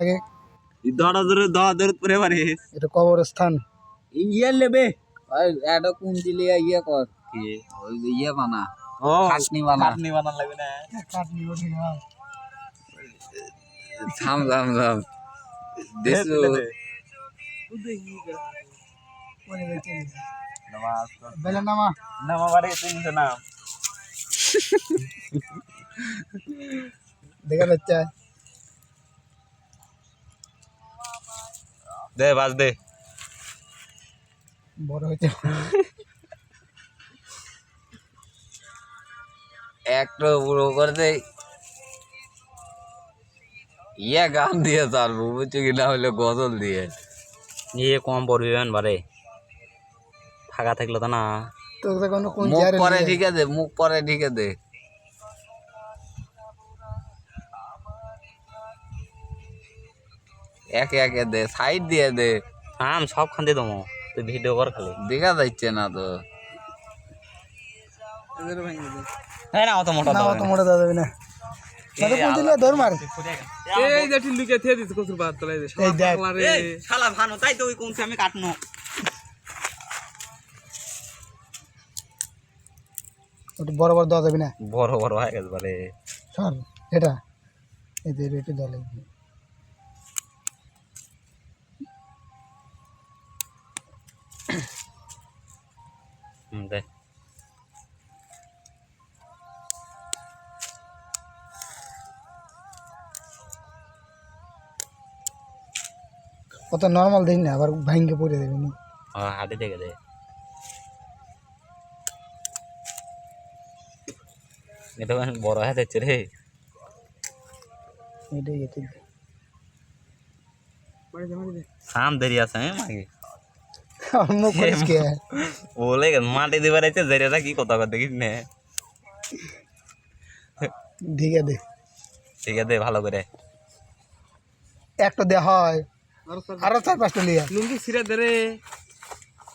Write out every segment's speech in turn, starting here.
আগে। দড়া ধরে দড়া ধরে পরে পারে এটা কবরস্থান। ইয়ে লেবে ওই এটা কোন দিলে ইয়ে কর। কি? ওই ইয়ে বানা। ও খাসনি বানা খাটনি বানান লাগবে না কাটনি ওঠে না থাম থাম থাম। দেশো। বেঁচে নামাজ বেলে নামা। নামা বাড়ি নাম। দেখা যাচ্ছে। দে বাজ দে। বড় হইতে একটা পুরো করতে ইয়ে গান দিয়ে তারপর বুঝছ কি না হলে গজল দিয়ে। ইয়ে কম পড়বেন বারে। ফাঁকা থাকলে তো না। তো কোনো কোন মুখ পরে ঠিক আছে মুখ পরে ঠিক আছে একে একে দে সাইড দিয়ে দে। আম সব খান দিয়ে দমো। তুই ভিডিও কর খালি। দেখা যাচ্ছে না তো। হ্যাঁ না অত মোটা না অত মোটা যাবে না আমি কাটনো। ওটা বড় বড় দেওয়া যাবে না? বড় বড় হয়ে গেছে বারে। সর এটা। এই এটা দেওয়া লাগবে। হুম দে। কত নর্মাল দিন না আবার ভাঙ্গে পড়ে দেবে নি। হাতে দেখে দে। এটা মানে বড় হয়ে যাচ্ছে রে। এটাই সাম দেরি আছে হ্যাঁ মাগে? মুখ করিস কে বলে মাটি দিবার আছে জেরিয়াটা কি কথা কথা দেখিস না। ঠিক আছে। ঠিক আছে ভালো করে। একটা দেওয়া হয়। আরও চার পাঁচটা। লিয়া লুঙ্গি ছিঁড়ে দে রে।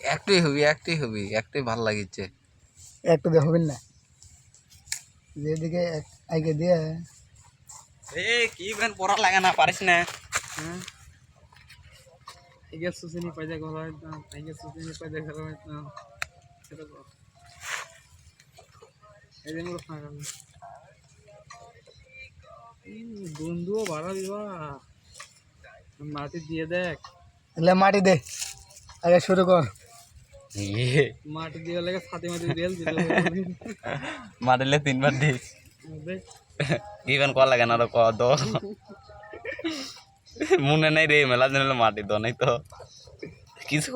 একটাই হবি একটাই হবি একটাই ভালো লাগিচ্ছে। একটা দেওয়া হবে না। যেদিকে এক- আগে দিয়ে এ কি বেন পড়া লাগে না পারিস না। আইগে সুসিনি পাইজা না আইগে সুসিনি পাইজা না সেটা ফাঁকা বন্ধুও ভাড়া দিবা মাটি দিয়ে দেখ তাহলে মাটি দে আগে শুরু কর মাটি দিয়ে লাগে ছাতি মাটি দিয়ে দিল মারিলে তিনবার দিস বেন কল লাগে না তো ক দো মনে নাই রে মেলা দিন হলো মাটি দো নাই তো কিছু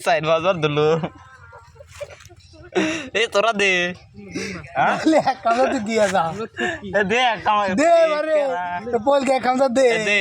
সাইড বাজার দিলু এ তোরা দে হ্যাঁ? তাহলে এক কামড়া তুই দিয়ে যা এ দে কামাই দে বারে পোল কে কামড়া দে দে